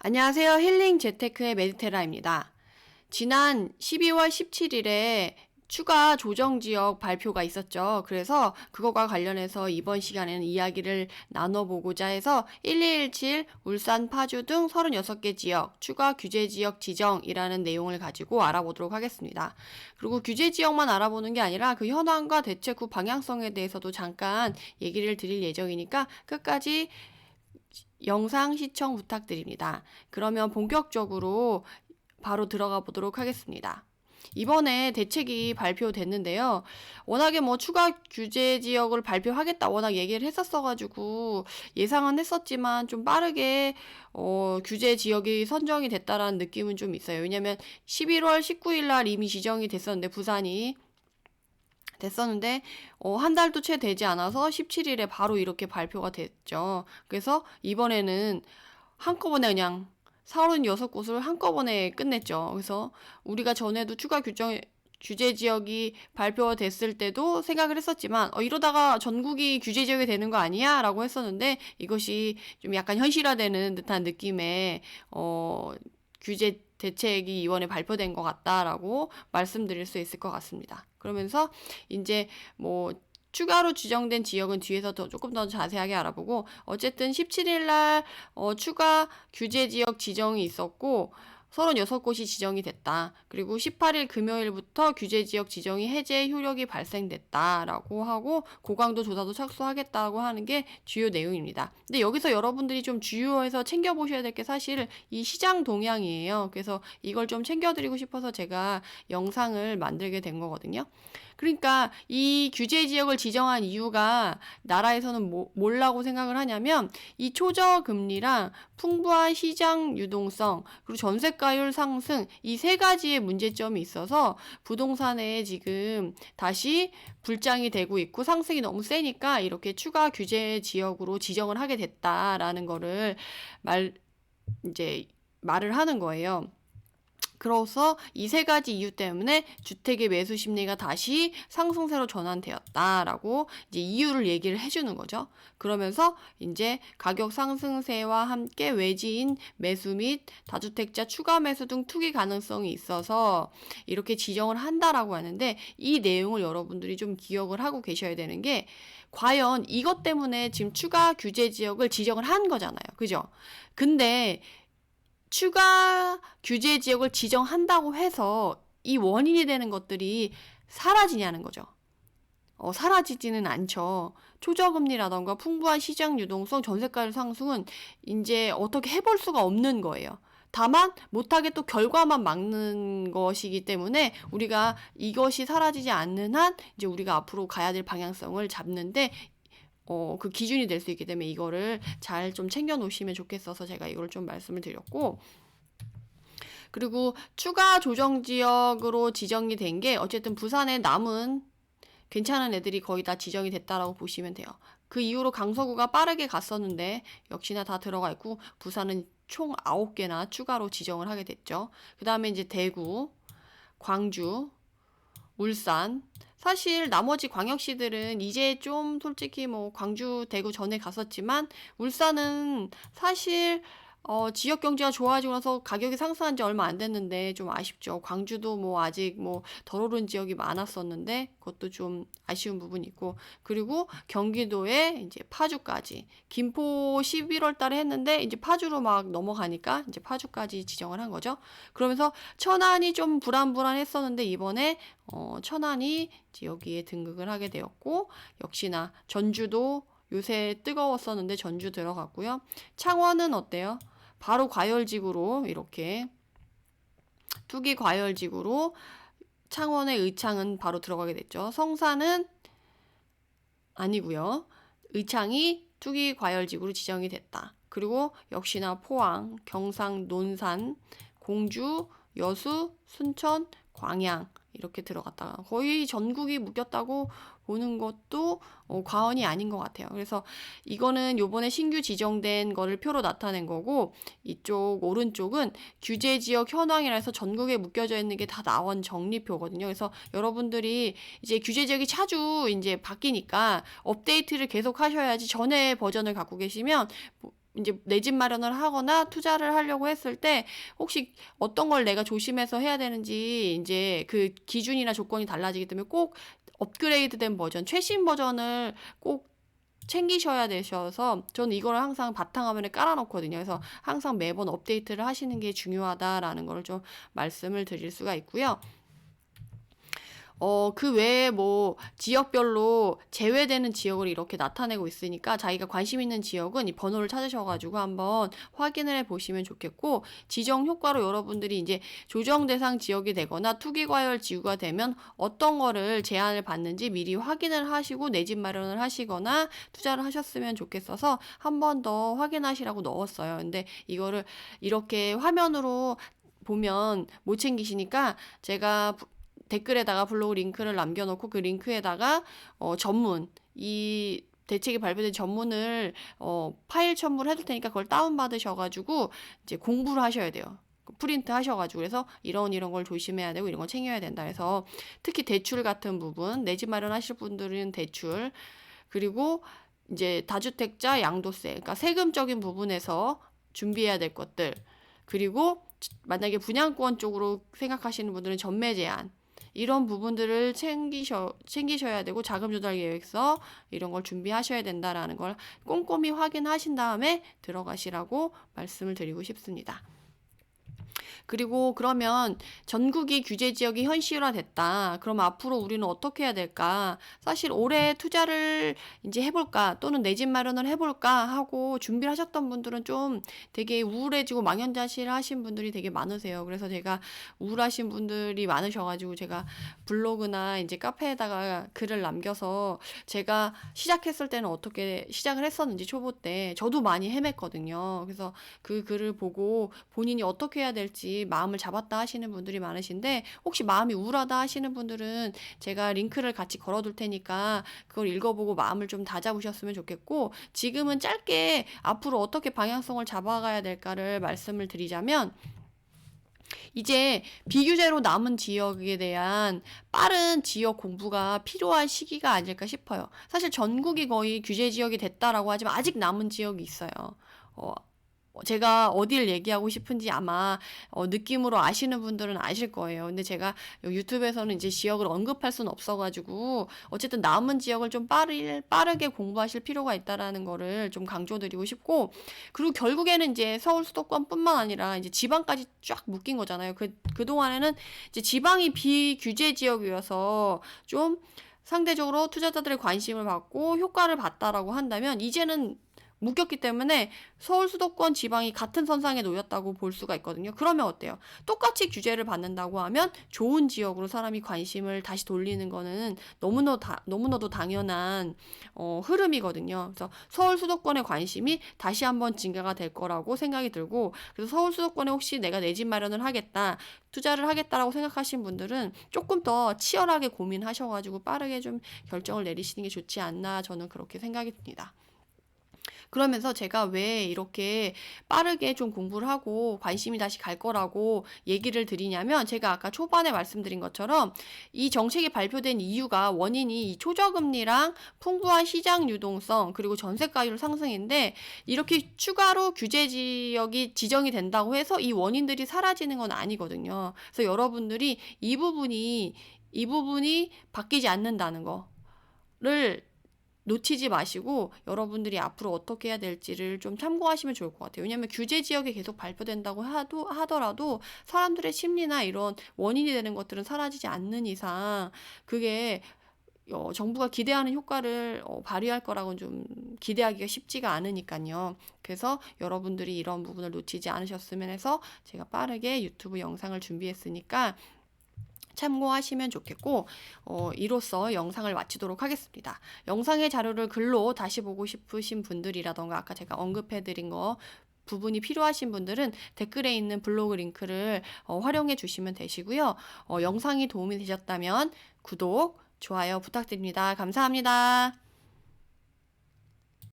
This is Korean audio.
안녕하세요. 힐링 재테크의 메디테라입니다. 지난 12월 17일에 추가 조정 지역 발표가 있었죠. 그래서 그거와 관련해서 이번 시간에는 이야기를 나눠보고자 해서 1217 울산 파주 등 36개 지역 추가 규제 지역 지정이라는 내용을 가지고 알아보도록 하겠습니다. 그리고 규제 지역만 알아보는 게 아니라 그 현황과 대책 후 방향성에 대해서도 잠깐 얘기를 드릴 예정이니까 끝까지 영상 시청 부탁드립니다. 그러면 본격적으로 바로 들어가 보도록 하겠습니다. 이번에 대책이 발표됐는데요. 워낙에 뭐 추가 규제 지역을 발표하겠다 워낙 얘기를 했었어가지고 예상은 했었지만 좀 빠르게 어, 규제 지역이 선정이 됐다라는 느낌은 좀 있어요. 왜냐면 11월 19일 날 이미 지정이 됐었는데 부산이 됐었는데 어, 한 달도 채 되지 않아서 17일에 바로 이렇게 발표가 됐죠. 그래서 이번에는 한꺼번에 그냥 36곳을 한꺼번에 끝냈죠. 그래서 우리가 전에도 추가 규정 규제 지역이 발표됐을 때도 생각을 했었지만 어, 이러다가 전국이 규제 지역이 되는 거 아니야? 라고 했었는데 이것이 좀 약간 현실화되는 듯한 느낌의 어, 규제 대책이 이번에 발표된 것 같다라고 말씀드릴 수 있을 것 같습니다. 그러면서 이제 뭐 추가로 지정된 지역은 뒤에서 더 조금 더 자세하게 알아보고 어쨌든 17일 날 어, 추가 규제 지역 지정이 있었고 36곳이 지정이 됐다. 그리고 18일 금요일부터 규제 지역 지정이 해제 효력이 발생됐다라고 하고 고강도 조사도 착수하겠다고 하는 게 주요 내용입니다. 근데 여기서 여러분들이 좀 주요해서 챙겨 보셔야 될 게 사실 이 시장 동향이에요. 그래서 이걸 좀 챙겨 드리고 싶어서 제가 영상을 만들게 된 거거든요. 그러니까 이 규제 지역을 지정한 이유가 나라에서는 뭐, 뭘라고 생각을 하냐면 이 초저 금리랑 풍부한 시장 유동성 그리고 전세가율 상승 이 세 가지의 문제점이 있어서 부동산에 지금 다시 불장이 되고 있고 상승이 너무 세니까 이렇게 추가 규제 지역으로 지정을 하게 됐다라는 거를 말 이제 말을 하는 거예요. 그래서 이 세 가지 이유 때문에 주택의 매수 심리가 다시 상승세로 전환되었다라고 이제 이유를 얘기를 해주는 거죠. 그러면서 이제 가격 상승세와 함께 외지인 매수 및 다주택자 추가 매수 등 투기 가능성이 있어서 이렇게 지정을 한다라고 하는데 이 내용을 여러분들이 좀 기억을 하고 계셔야 되는 게 과연 이것 때문에 지금 추가 규제 지역을 지정을 한 거잖아요. 그죠? 근데 추가 규제 지역을 지정한다고 해서 이 원인이 되는 것들이 사라지냐는 거죠. 어, 사라지지는 않죠. 초저금리라던가 풍부한 시장 유동성, 전세가율 상승은 이제 어떻게 해볼 수가 없는 거예요. 다만 못하게 또 결과만 막는 것이기 때문에 우리가 이것이 사라지지 않는 한 이제 우리가 앞으로 가야 될 방향성을 잡는데 어, 그 기준이 될 수 있기 때문에 이거를 잘 좀 챙겨 놓으시면 좋겠어서 제가 이걸 좀 말씀을 드렸고, 그리고 추가 조정 지역으로 지정이 된 게 어쨌든 부산에 남은 괜찮은 애들이 거의 다 지정이 됐다라고 보시면 돼요. 그 이후로 강서구가 빠르게 갔었는데 역시나 다 들어가 있고 부산은 총 9개나 추가로 지정을 하게 됐죠. 그 다음에 이제 대구, 광주, 울산. 사실 나머지 광역시들은 이제 좀 솔직히 뭐 광주, 대구 전에 갔었지만 울산은 사실 어, 지역 경제가 좋아지고 나서 가격이 상승한 지 얼마 안 됐는데 좀 아쉽죠. 광주도 뭐 아직 뭐 덜 오른 지역이 많았었는데 그것도 좀 아쉬운 부분이 있고 그리고 경기도에 이제 파주까지 김포 11월 달에 했는데 이제 파주로 막 넘어가니까 이제 파주까지 지정을 한 거죠. 그러면서 천안이 좀 불안불안했었는데 이번에 어, 천안이 여기에 등극을 하게 되었고 역시나 전주도 요새 뜨거웠었는데 전주 들어갔고요. 창원은 어때요? 바로 과열지구로 이렇게 투기 과열지구로 창원의 의창은 바로 들어가게 됐죠. 성산은 아니고요. 의창이 투기 과열지구로 지정이 됐다. 그리고 역시나 포항, 경상, 논산, 공주, 여수, 순천, 광양 이렇게 들어갔다가 거의 전국이 묶였다고 보는 것도 어, 과언이 아닌 것 같아요. 그래서 이거는 요번에 신규 지정된 거를 표로 나타낸 거고 이쪽 오른쪽은 규제 지역 현황이라 해서 전국에 묶여져 있는 게 다 나온 정리표거든요. 그래서 여러분들이 이제 규제 지역이 자주 이제 바뀌니까 업데이트를 계속 하셔야지 전에 버전을 갖고 계시면 이제 내 집 마련을 하거나 투자를 하려고 했을 때 혹시 어떤 걸 내가 조심해서 해야 되는지 이제 그 기준이나 조건이 달라지기 때문에 꼭 업그레이드된 버전, 최신 버전을 꼭 챙기셔야 되셔서 저는 이거를 항상 바탕화면에 깔아놓거든요. 그래서 항상 매번 업데이트를 하시는 게 중요하다라는 걸좀 말씀을 드릴 수가 있고요. 어, 그 외에 뭐 지역별로 제외되는 지역을 이렇게 나타내고 있으니까 자기가 관심 있는 지역은 이 번호를 찾으셔가지고 한번 확인을 해 보시면 좋겠고 지정 효과로 여러분들이 이제 조정 대상 지역이 되거나 투기 과열 지구가 되면 어떤 거를 제한을 받는지 미리 확인을 하시고 내 집 마련을 하시거나 투자를 하셨으면 좋겠어서 한 번 더 확인하시라고 넣었어요. 근데 이거를 이렇게 화면으로 보면 못 챙기시니까 제가 부- 댓글에다가 블로그 링크를 남겨놓고 그 링크에다가 어, 전문 이 대책이 발표된 전문을 어, 파일 첨부를 해둘 테니까 그걸 다운 받으셔가지고 이제 공부를 하셔야 돼요. 프린트 하셔가지고 그래서 이런 이런 걸 조심해야 되고 이런 걸 챙겨야 된다 해서 특히 대출 같은 부분 내 집 마련하실 분들은 대출 그리고 이제 다주택자 양도세 그러니까 세금적인 부분에서 준비해야 될 것들 그리고 만약에 분양권 쪽으로 생각하시는 분들은 전매 제한 이런 부분들을 챙기셔, 챙기셔야 되고 자금 조달 계획서 이런 걸 준비하셔야 된다라는 걸 꼼꼼히 확인하신 다음에 들어가시라고 말씀을 드리고 싶습니다. 그리고 그러면 전국이 규제 지역이 현실화됐다. 그럼 앞으로 우리는 어떻게 해야 될까? 사실 올해 투자를 이제 해볼까? 또는 내 집 마련을 해볼까? 하고 준비를 하셨던 분들은 좀 되게 우울해지고 망연자실 하신 분들이 되게 많으세요. 그래서 제가 우울하신 분들이 많으셔가지고 제가 블로그나 이제 카페에다가 글을 남겨서 제가 시작했을 때는 어떻게 시작을 했었는지 초보 때 저도 많이 헤맸거든요. 그래서 그 글을 보고 본인이 어떻게 해야 될지 마음을 잡았다 하시는 분들이 많으신데 혹시 마음이 우울하다 하시는 분들은 제가 링크를 같이 걸어둘 테니까 그걸 읽어보고 마음을 좀 다잡으셨으면 좋겠고 지금은 짧게 앞으로 어떻게 방향성을 잡아가야 될까를 말씀을 드리자면 이제 비규제로 남은 지역에 대한 빠른 지역 공부가 필요한 시기가 아닐까 싶어요. 사실 전국이 거의 규제 지역이 됐다라고 하지만 아직 남은 지역이 있어요. 어, 제가 어디를 얘기하고 싶은지 아마 어, 느낌으로 아시는 분들은 아실 거예요. 근데 제가 유튜브에서는 이제 지역을 언급할 수는 없어가지고 어쨌든 남은 지역을 좀 빠르, 빠르게 공부하실 필요가 있다라는 거를 좀 강조드리고 싶고 그리고 결국에는 이제 서울 수도권뿐만 아니라 이제 지방까지 쫙 묶인 거잖아요. 그, 그동안에는 이제 지방이 비규제 지역이어서 좀 상대적으로 투자자들의 관심을 받고 효과를 봤다라고 한다면 이제는 묶였기 때문에 서울 수도권 지방이 같은 선상에 놓였다고 볼 수가 있거든요. 그러면 어때요? 똑같이 규제를 받는다고 하면 좋은 지역으로 사람이 관심을 다시 돌리는 거는 너무나도, 다, 너무나도 당연한 어, 흐름이거든요. 그래서 서울 수도권의 관심이 다시 한번 증가가 될 거라고 생각이 들고 그래서 서울 수도권에 혹시 내가 내 집 마련을 하겠다 투자를 하겠다라고 생각하신 분들은 조금 더 치열하게 고민하셔가지고 빠르게 좀 결정을 내리시는 게 좋지 않나 저는 그렇게 생각이 듭니다. 그러면서 제가 왜 이렇게 빠르게 좀 공부를 하고 관심이 다시 갈 거라고 얘기를 드리냐면 제가 아까 초반에 말씀드린 것처럼 이 정책이 발표된 이유가 원인이 이 초저금리랑 풍부한 시장 유동성 그리고 전세가율 상승인데 이렇게 추가로 규제 지역이 지정이 된다고 해서 이 원인들이 사라지는 건 아니거든요. 그래서 여러분들이 이 부분이 이 부분이 바뀌지 않는다는 거를 놓치지 마시고 여러분들이 앞으로 어떻게 해야 될지를 좀 참고하시면 좋을 것 같아요. 왜냐하면 규제 지역이 계속 발표된다고 하도, 하더라도 사람들의 심리나 이런 원인이 되는 것들은 사라지지 않는 이상 그게 어, 정부가 기대하는 효과를 어, 발휘할 거라고는 좀 기대하기가 쉽지가 않으니까요. 그래서 여러분들이 이런 부분을 놓치지 않으셨으면 해서 제가 빠르게 유튜브 영상을 준비했으니까 참고하시면 좋겠고 어, 이로써 영상을 마치도록 하겠습니다. 영상의 자료를 글로 다시 보고 싶으신 분들이라던가 아까 제가 언급해드린 거 부분이 필요하신 분들은 댓글에 있는 블로그 링크를 어, 활용해 주시면 되시고요. 어, 영상이 도움이 되셨다면 구독, 좋아요 부탁드립니다. 감사합니다.